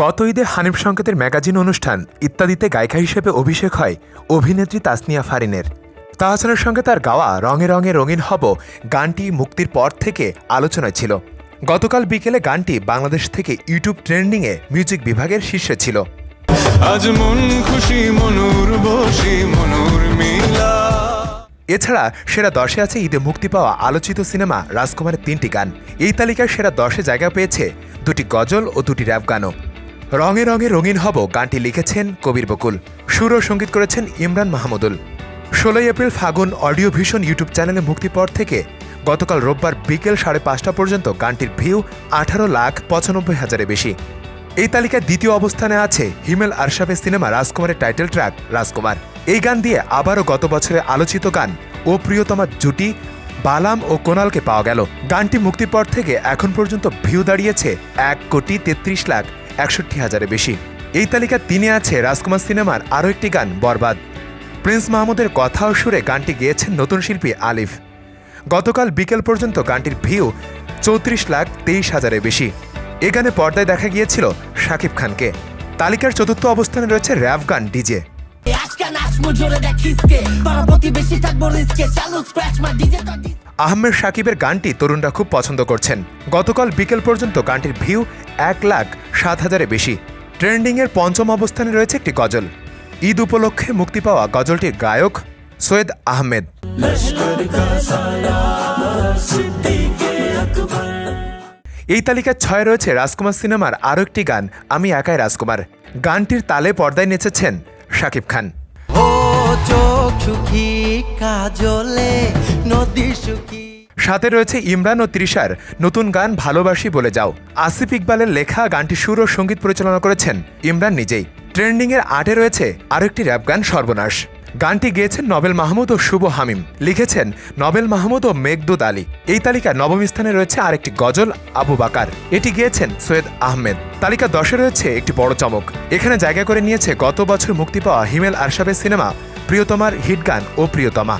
গত ঈদে হানিফ সংকেতের ম্যাগাজিন অনুষ্ঠান ইত্যাদিতে গায়িকা হিসেবে অভিষেক হয় অভিনেত্রী তাসনিয়া ফারিনের। তাহসানের সঙ্গে তার গাওয়া রঙে রঙে রঙিন হব গানটি মুক্তির পর থেকে আলোচনায় ছিল। গতকাল বিকেলে গানটি বাংলাদেশ থেকে ইউটিউব ট্রেন্ডিংয়ে মিউজিক বিভাগের শীর্ষে ছিল। আজ মন খুশি মনুর বসি মনুর মিলা। এছাড়া সেরা দশে আছে ঈদে মুক্তি পাওয়া আলোচিত সিনেমা রাজকুমারের তিনটি গান। এই তালিকায় সেরা দশে জায়গা পেয়েছে দুটি গজল ও দুটি র্যাপ গানও। রঙে রঙে রঙিন হব গানটি লিখেছেন কবির বকুল। সুর ও সংগীত করেছেন ইমরান মাহমুদুল। ষোলোই এপ্রিল ফাগুন অডিও ভিশন ইউটিউব চ্যানেলে মুক্তির পর থেকে গতকাল রোববার বিকেল সাড়ে পাঁচটা পর্যন্ত গানটির ভিউ আঠারো লাখ পঁচানব্বই হাজারের বেশি। এই তালিকায় দ্বিতীয় অবস্থানে আছে হিমেল আরশাফের সিনেমা রাজকুমারের টাইটেল ট্র্যাক, রাজকুমার। এই গান দিয়ে আবারও গত বছরে আলোচিত গান ও প্রিয়তমার জুটি, বালাম ও কোনালকে পাওয়া গেল। গানটি মুক্তির পর থেকে এখন পর্যন্ত ভিউ দাঁড়িয়েছে এক কোটি তেত্রিশ লাখ একষট্টি হাজারে বেশি। এই তালিকায় তিনে আছে রাজকুমার সিনেমার আরও একটি গান, বরবাদ। প্রিন্স মাহমুদের কথা ও সুরে গানটি গেয়েছেন নতুন শিল্পী আলিফ। গতকাল বিকেল পর্যন্ত গানটির ভিউ চৌত্রিশ লাখ তেইশ হাজারে বেশি। এ গানে পর্দায় দেখা গিয়েছিল শাকিব খানকে। তালিকার চতুর্থ অবস্থানে রয়েছে র্যাব গান, ডিজে। আহমেদ শাকিবের গানটি তরুণরা খুব পছন্দ করছেন। গতকাল বিকেল পর্যন্ত গানটির ভিউ এক লাখ সাত হাজারে বেশি। ট্রেন্ডিংয়ের পঞ্চম অবস্থানে রয়েছে একটি গজল। ঈদ উপলক্ষে মুক্তি পাওয়া গজলটির গায়ক সৈয়দ আহমেদ। এই তালিকায় ছয় রয়েছে রাজকুমার সিনেমার আরও একটি গান, আমি একাই রাজকুমার। গানটির তালে পর্দায় নেচেছেন শাকিব খান। কাজলে সাথে রয়েছে ইমরান ও তৃষার, নতুন গান ভালোবাসি বলে যাও। আসিফ ইকবালের লেখা গানটি সুর ও সংগীত পরিচালনা করেছেন ইমরান নিজেই। ট্রেন্ডিংয়ের আটে রয়েছে আরেকটি র্যাপ গান সর্বনাশ। গানটি গেয়েছেন নবেল মাহমুদ ও শুভ হামিম, লিখেছেন নবেল মাহমুদ ও মেঘদুদ আলী। এই তালিকায় নবম স্থানে রয়েছে আরেকটি গজল, আবু বাকার। এটি গেয়েছেন সৈয়দ আহমেদ। তালিকা দশে রয়েছে একটি বড় চমক। এখানে জায়গা করে নিয়েছে গত বছর মুক্তি পাওয়া হিমেল আরশাবের সিনেমা প্রিয়তমার হিট গান ও প্রিয়তমা।